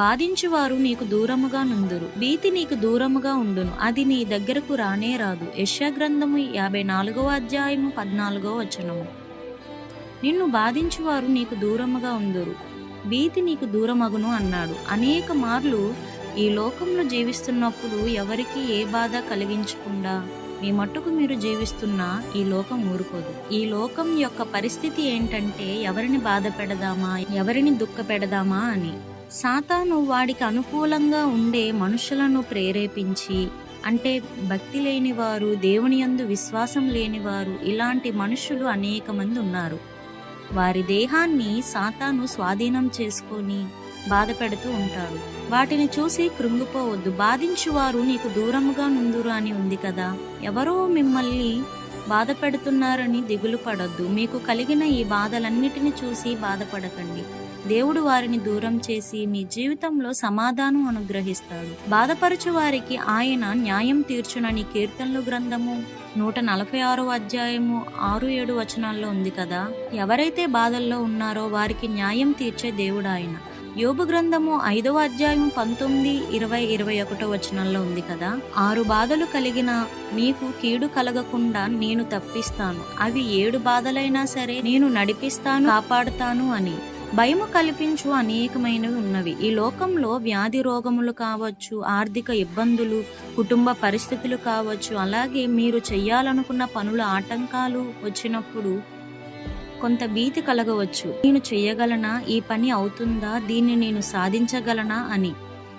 బాధించువారు నీకు దూరముగా నుందురు. భీతి నీకు దూరముగా ఉండును. అది నీ దగ్గరకు రానే రాదు. యెషయా గ్రంథము యాభై నాలుగవ అధ్యాయము పద్నాలుగవ వచనము. నిన్ను బాధించువారు నీకు దూరముగా ఉందురు. భీతి నీకు దూరమగును అన్నాడు. అనేక మార్లు ఈ లోకంలో జీవిస్తున్నప్పుడు ఎవరికి ఏ బాధ కలిగించకుండా మీ మట్టుకు మీరు జీవిస్తున్నా ఈ లోకం ఊరుకోదు. ఈ లోకం యొక్క పరిస్థితి ఏంటంటే ఎవరిని బాధ పెడదామా? ఎవరిని దుఃఖ పెడదామా అని. సాతాను వాడికి అనుకూలంగా ఉండే మనుషులను ప్రేరేపించి అంటే భక్తి లేని వారు దేవుని యందు విశ్వాసం లేని వారు ఇలాంటి మనుషులు అనేక మంది ఉన్నారు. వారి దేహాన్ని సాతాను స్వాధీనం చేసుకొని బాధపెడుతూ ఉంటారు ఉంటాడు. వాటిని చూసి కృంగిపోవద్దు. బాధించువారు నీకు దూరముగా నుందురు అని ఉంది కదా. ఎవరో మిమ్మల్ని బాధపడుతున్నారని దిగులు పడొద్దు. మీకు కలిగిన ఈ బాధలన్నిటిని చూసి బాధపడకండి. దేవుడు వారిని దూరం చేసి మీ జీవితంలో సమాధానం అనుగ్రహిస్తాడు. బాధపరచు వారికి ఆయన న్యాయం తీర్చునని కీర్తనలు గ్రంథము నూట నలభై ఆరో అధ్యాయము ఆరు ఏడు వచనాల్లో ఉంది కదా? ఎవరైతే బాధల్లో ఉన్నారో వారికి న్యాయం తీర్చే దేవుడు ఆయన. యోబు గ్రంథము ఐదవ అధ్యాయం పంతొమ్మిది ఇరవై ఇరవై ఒకటో వచనంలో ఉంది కదా? ఆరు బాధలు కలిగిన మీకు కీడు కలగకుండా నేను తప్పిస్తాను. అవి ఏడు బాధలైనా సరే నేను నడిపిస్తాను కాపాడుతాను అని. భయము కల్పించు అనేకమైనవి ఉన్నవి. ఈ లోకంలో వ్యాధి రోగములు కావచ్చు ఆర్థిక ఇబ్బందులు కుటుంబ పరిస్థితులు కావచ్చు అలాగే మీరు చేయాలనుకున్న పనుల ఆటంకాలు వచ్చినప్పుడు కొంత భీతి కలగవచ్చు. నేను చెయ్యగలనా ఈ పని అవుతుందా? దీన్ని నేను సాధించగలనా? అని.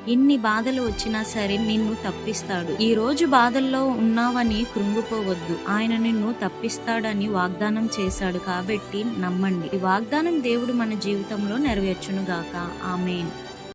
ఇన్ని బాధలు వచ్చినా సరే నిన్ను తప్పిస్తాడు. ఈ రోజు బాధల్లో ఉన్నావని కృంగిపోవద్దు. ఆయన నిన్ను తప్పిస్తాడని వాగ్దానం చేశాడు కాబట్టి నమ్మండి. ఈ వాగ్దానం దేవుడు మన జీవితంలో నెరవేర్చునుగాక. ఆమెన్.